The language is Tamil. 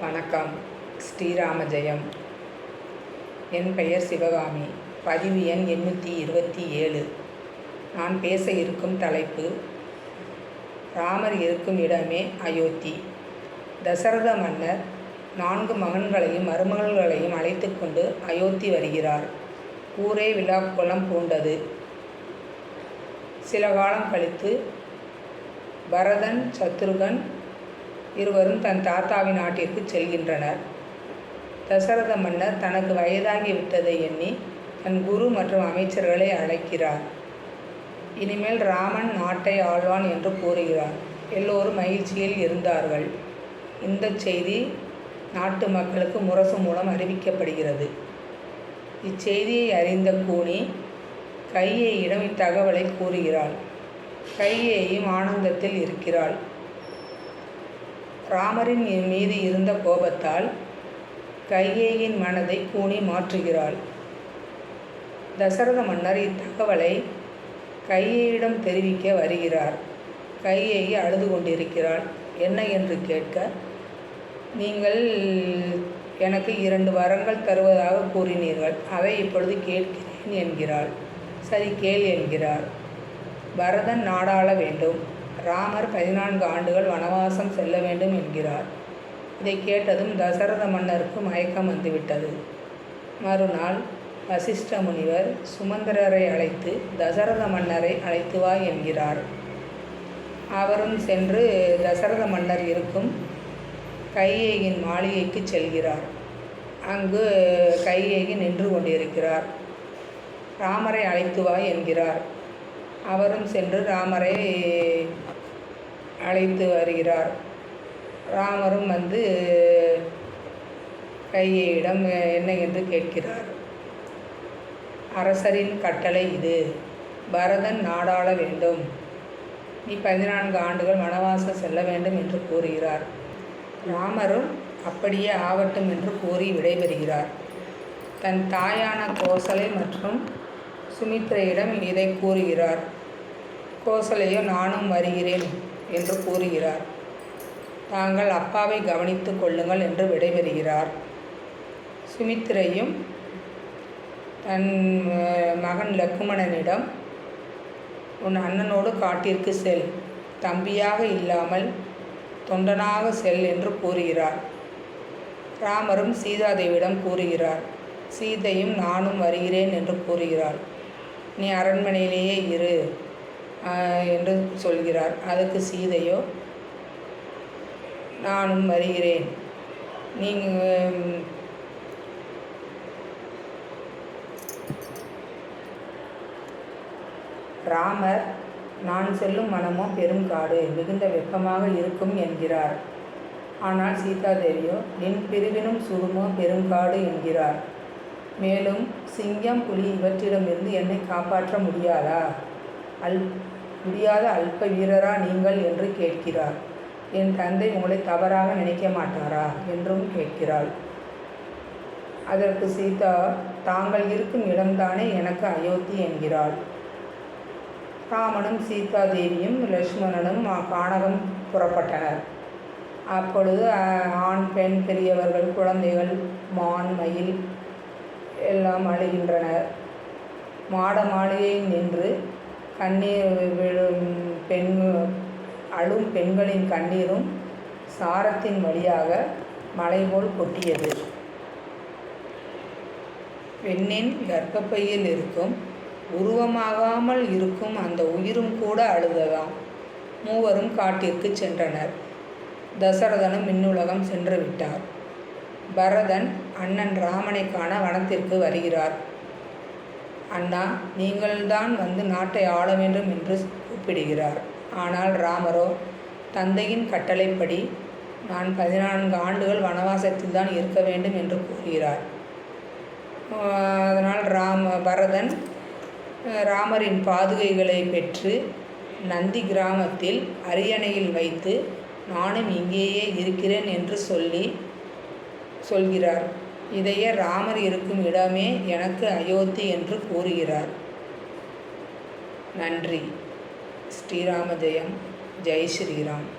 வணக்கம். ஸ்ரீராம ஜெயம் என் பெயர் சிவகாமி. பதிவு எண் எண்ணூற்றி இருபத்தி ஏழு. நான் பேச இருக்கும் தலைப்பு ராமர் இருக்கும் இடமே அயோத்தி. தசரத மன்னர் நான்கு மகன்களையும் மருமகள்களையும் அழைத்து கொண்டு அயோத்தி வருகிறார். ஊரே விழாக்குளம் பூண்டது. சில காலம் கழித்து பரதன் சத்ருகன் இருவரும் தன் தாத்தாவின் நாட்டிற்கு செல்கின்றனர். தசரத மன்னர் தனக்கு வயதாகி விட்டதை எண்ணி தன் குரு மற்றும் அமைச்சர்களை அழைக்கிறார். இனிமேல் ராமன் நாட்டை ஆழ்வான் என்று கூறுகிறார். எல்லோரும் மகிழ்ச்சியில் இருந்தார்கள். இந்த செய்தி நாட்டு மக்களுக்கு முரசு மூலம் அறிவிக்கப்படுகிறது. இச்செய்தியை அறிந்த கூனி கையேயிடம் இத்தகவலை கூறுகிறாள். கையேயும் ஆனந்தத்தில் இருக்கிறாள். ராமரின் மீது இருந்த கோபத்தால் கையேயின் மனதை கூனி மாற்றுகிறாள். தசரத மன்னர் இத்தகவலை கையேயிடம் தெரிவிக்க வருகிறார். கையேயி அழுது கொண்டிருக்கிறாள். என்ன என்று கேட்க நீங்கள் எனக்கு இரண்டு வரங்கள் தருவதாக கூறினீர்கள். அவை இப்பொழுது கேட்கிறேன் என்கிறாள். சரி கேள் என்கிறார் பரதன் நாடாள வேண்டும். ராமர் பதினான்கு ஆண்டுகள் வனவாசம் செல்ல வேண்டும் என்கிறார். இதை கேட்டதும் தசரத மன்னருக்கு மயக்கம் வந்துவிட்டது. மறுநாள் வசிஷ்ட முனிவர் சுமந்திரரை அழைத்து தசரத மன்னரை அழைத்து வா என்கிறார். அவரும் சென்று தசரத மன்னர் இருக்கும் கையேயின் மாளிகைக்கு செல்கிறார். அங்கு கையேகி நின்று கொண்டிருக்கிறார். ராமரை அழைத்து வா என்கிறார். அவரும் சென்று ராமரை அழைத்து வருகிறார். ராமரும் வந்து கையிடம் என்ன என்று கேட்கிறார்? அரசரின் கட்டளை இது. பரதன் நாடாள வேண்டும். நீ பதினான்கு ஆண்டுகள் வனவாசம் செல்ல வேண்டும் என்று கூறுகிறார். ராமரும் அப்படியே ஆகட்டும் என்று கூறி விடைபெறுகிறார். தன் தாயான கோசலை மற்றும் சுமித்ரையிடம் இதை கூறுகிறார். கோசலையோ நானும் வருகிறேன். என்று கூறுகிறார். தாங்கள் அப்பாவை கவனித்து கொள்ளுங்கள் என்று விடைபெறுகிறார். சுமித்திரையும் தன் மகன் லக்குமணனிடம் உன் அண்ணனோடு காட்டிற்கு செல். தம்பியாக இல்லாமல் தொண்டனாக செல் என்று கூறுகிறார். ராமரும் சீதாதேவியிடம் கூறுகிறார் சீதையும் நானும் வருகிறேன் என்று கூறுகிறாள் நீ அரண்மனையிலேயே இரு. என்று சொல்கிறார். அதற்கு சீதையோ நானும் வருகிறேன். நீங்கள் ராமர் நான் செல்லும் மனமோ பெரும் காடு மிகுந்த வெப்பமாக இருக்கும் என்கிறார். ஆனால் சீதாதேவியோ என் பிரிவினும் சுருமோ பெருங்காடு என்கிறார். மேலும் சிங்கம் புலி இவற்றிடமிருந்து என்னை காப்பாற்ற முடியாதா? அல் முடியாத அல்ப வீரரா நீங்கள் என்று கேட்கிறார். என் தந்தை உங்களை தவறாக நினைக்க மாட்டாரா? என்றும் கேட்கிறாள். அதற்கு சீதா தாங்கள் இருக்கும் இடம்தானே எனக்கு அயோத்தி? என்கிறாள். ராமனும் சீதா தேவியும் லக்ஷ்மணனும் கானகம் புறப்பட்டனர். அப்பொழுது ஆண் பெண் பெரியவர்கள் குழந்தைகள் மான் மயில் எல்லாம் அழுகின்றனர். மாட மாளிகையில் நின்று கண்ணீர் விழும் பெண் அழும் பெண்களின் கண்ணீரும் சாரத்தின் வழியாக மலை போல் கொட்டியது. பெண்ணின் கர்ப்பப்பையில் இருக்கும் உருவமாகாமல் இருக்கும் அந்த உயிரும் கூட அழுததாம். மூவரும் காட்டிற்கு சென்றனர். தசரதனும் மின்னுலகம் சென்று விட்டார். பரதன் அண்ணன் ராமனை காண வனத்திற்கு வருகிறார். அண்ணா நீங்கள்தான் வந்து நாட்டை ஆள வேண்டும் என்று கூப்பிடுகிறார். ஆனால் ராமரோ தந்தையின் கட்டளைப்படி நான் பதினான்கு ஆண்டுகள் வனவாசத்தில் தான் இருக்க வேண்டும் என்று கூறுகிறார். அதனால் ராம பரதன் ராமரின் பாதுகைகளை பெற்று நந்தி கிராமத்தில் அரியணையில் வைத்து நானும் இங்கேயே இருக்கிறேன் என்று சொல்லி சொல்கிறார். இதையே ராமர் இருக்கும் இடமே எனக்கு அயோத்தி என்று கூறுகிறார். நன்றி. ஸ்ரீராம ஜெயம் ஜெய் ஸ்ரீராம்.